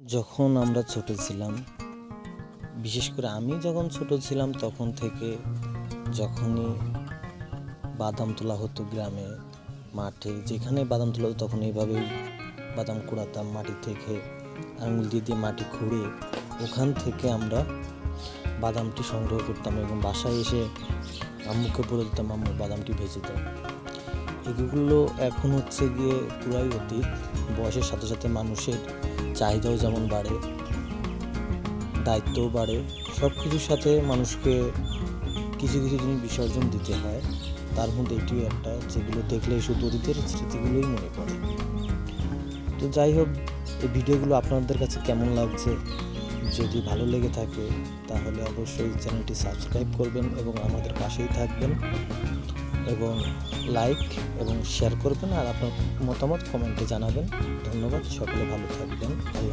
যখন আমরা ছোট ছিলাম, বিশেষ করে আমি যখন ছোট ছিলাম তখন থেকে যখনই বাদাম তোলা হতো গ্রামে, মাঠে যেখানে বাদাম তোলা হতো তখন এইভাবেই বাদাম কুড়াতাম মাটি থেকে, আঙুল দিয়ে দিয়ে মাটি খুঁড়ে ওখান থেকে আমরা বাদামটি সংগ্রহ করতাম এবং বাসায় এসে আম্মুকে বলে দিতাম, আম্মু, বাদামটি ভেজে দাও। এগুলো এখন হচ্ছে গিয়ে পুরাই অতীত। বয়সের সাথে সাথে মানুষের চাহিদাও যেমন বাড়ে, দায়িত্বও বাড়ে। সব কিছুর সাথে মানুষকে কিছু কিছু জিনিস বিসর্জন দিতে হয়। তার মধ্যে এটিও একটা, যেগুলো দেখলে শুধু অতীতের স্মৃতিগুলোই মনে পড়ে। তো যাই হোক, এই ভিডিওগুলো আপনাদের কাছে কেমন লাগছে? যদি ভালো লেগে থাকে, তাহলে অবশ্যই চ্যানেলটি সাবস্ক্রাইব করবেন এবং আমাদের পাশেই থাকবেন। এবং লাইক এবং শেয়ার করবেন আর আপনার মতামত কমেন্টে জানাবেন। ধন্যবাদ, সকলে ভালো থাকবেন। আল্লাহ